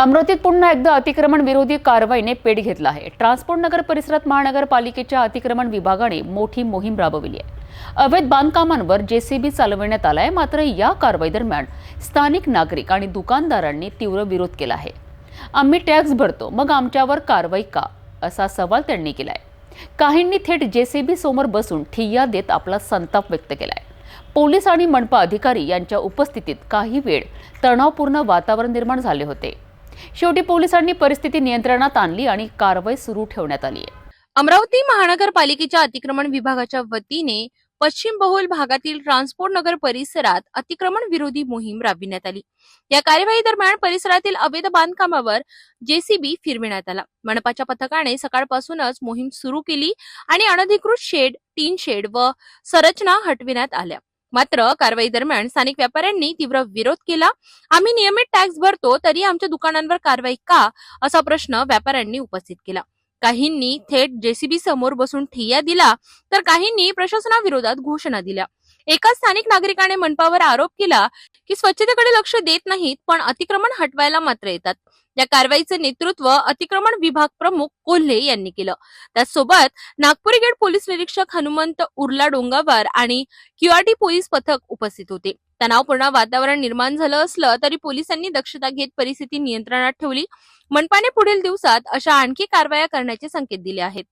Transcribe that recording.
अमरावतीत पुन्हा एकदा अतिक्रमण विरोधी कारवाईने पेट घेतला आहे. ट्रान्सपोर्ट नगर परिसरात महानगरपालिकेच्या अतिक्रमण विभागाने मोठी मोहीम राबवली आहे. अवैध बांधकामांवर जेसीबी चालवण्यात आहे मात्र या कारवाई दरम्यान स्थानिक नागरिक आणि दुकानदारांनी तीव्र विरोध केला आहे. आम्ही टॅक्स भरतो मग आमच्यावर कारवाई का? असा सवाल त्यांनी केला आहे काहींनी थेट जेसीबी समोर बसून ठिय्या देत आपला संताप व्यक्त केला आहे पोलीस आणि मनपा अधिकारी यांच्या उपस्थितीत काही वेळ तणावपूर्ण वातावरण निर्माण झाले होते. शेवटी पोलिसांनी परिस्थिती नियंत्रणात आणली आणि कारवाई सुरू ठेवण्यात आली आहे. अमरावती महानगरपालिकेच्या अतिक्रमण विभागाच्या वतीने पश्चिम बहुल भागातील ट्रान्सपोर्ट नगर परिसरात अतिक्रमण विरोधी मोहीम राबविण्यात आली. या कार्यवाही दरम्यान परिसरातील अवैध बांधकामावर जेसीबी फिरविण्यात आला. मनपाच्या पथकाने सकाळपासूनच मोहीम सुरू केली आणि अनधिकृत शेड टीन शेड व संरचना हटविण्यात आल्या. मात्र कारवाई दरम्यान स्थानिक व्यापाऱ्यांनी तीव्र विरोध केला. आम्ही नियमित टॅक्स भरतो तरी आमच्या दुकानांवर कारवाई का? असा प्रश्न व्यापाऱ्यांनी उपस्थित केला. काहींनी थेट जेसीबी समोर बसून ठिय्या दिला तर काहींनी प्रशासनाविरोधात घोषणा दिल्या. एका स्थानिक नागरिकाने मनपावर आरोप केला की स्वच्छतेकडे लक्ष देत नाहीत पण अतिक्रमण हटवायला मात्र येतात. या कारवाईचे नेतृत्व अतिक्रमण विभाग प्रमुख कोल्हे यांनी केलं. त्याचसोबत नागपुरी गेट पोलीस निरीक्षक हनुमंत उर्ला डोंगावर आणि क्यूआरटी पोलीस पथक उपस्थित होते. तणावपूर्ण वातावरण निर्माण झालं असलं तरी पोलिसांनी दक्षता घेत परिस्थिती नियंत्रणात ठेवली. मनपाने पुढील दिवसात अशा आणखी कारवाया करण्याचे संकेत दिले आहेत.